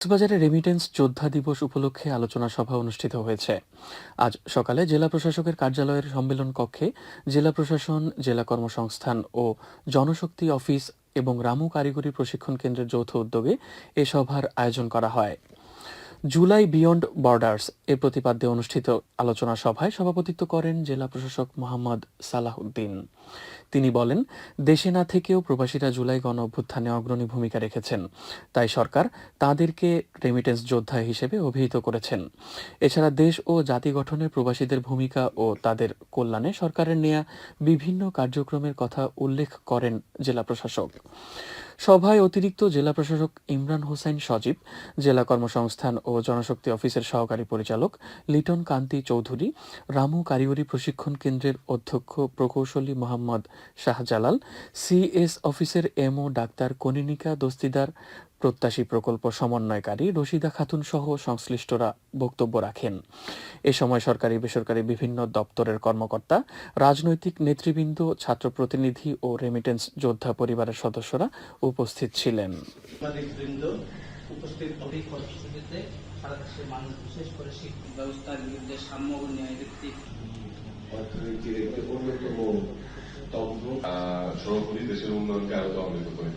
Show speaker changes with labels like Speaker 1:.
Speaker 1: কক্সবাজারে রেমিটেন্স যোদ্ধা দিবস উপলক্ষে আলোচনা সভা অনুষ্ঠিত হয়েছে। আজ সকালে জেলা প্রশাসকের কার্যালয়ের সম্মেলন কক্ষে জেলা প্রশাসন, জেলা কর্মসংস্থান ও জনশক্তি অফিস এবং রামু কারিগরি প্রশিক্ষণ কেন্দ্রের যৌথ উদ্যোগে এ সভার আয়োজন করা হয়। জুলাই বিয়ন্ড বর্ডার্স এর প্রতিপাদ্যে অনুষ্ঠিত আলোচনা সভায় সভাপতিত্ব করেন জেলা প্রশাসক মোহাম্মদ সালাহ উদ্দিন তিনি বলেন, দেশে না থেকেও প্রবাসীরা জুলাই গণ অভ্যুত্থানে অগ্রণী ভূমিকা রেখেছেন। তাই সরকার তাদেরকে রেমিটেন্স যোদ্ধা হিসেবে অভিহিত করেছেন। এছাড়া দেশ ও জাতি গঠনে প্রবাসীদের ভূমিকা ও তাদের কল্যাণে সরকারের নেয়া বিভিন্ন কার্যক্রমের কথা উল্লেখ করেন জেলা প্রশাসক। সভায় অতিরিক্ত জেলা প্রশাসক ইমরান হোসেন সজীব, জেলা কর্মসংস্থান ও জনশক্তি অফিসের সহকারী পরিচালক লিটন কান্তি চৌধুরী, রামু কারিগরি প্রশিক্ষণ কেন্দ্রের অধ্যক্ষ প্রকৌশলী মোহাম্মদ শাহজালাল, সিএস অফিসের এমও ডাক্তার কনিনিকা দস্তিদার প্রত্যাশী প্রকল্প সমন্বয়কারী রশিদা খাতুন সহ সংশ্লিষ্টরা বক্তব্য রাখেন। এ সময় সরকারি বেসরকারি বিভিন্ন দপ্তরের কর্মকর্তা রাজনৈতিক নেতৃবৃন্দ ছাত্র প্রতিনিধি ও রেমিটেন্স যোদ্ধা পরিবারের সদস্যরা উপস্থিত ছিলেন।
Speaker 2: উপস্থিত অধিক উপস্থিতিতে সারা দেশের মানুষ বিশেষ করে শিক্ষা ব্যবস্থার বিরুদ্ধে সাম্য ও ন্যায় ভিত্তিক
Speaker 3: অর্থনীতির একটি অন্যতম স্তম্ভ
Speaker 4: সর্বোপরি দেশের উন্নয়নকে আরও ত্বরান্বিত করে।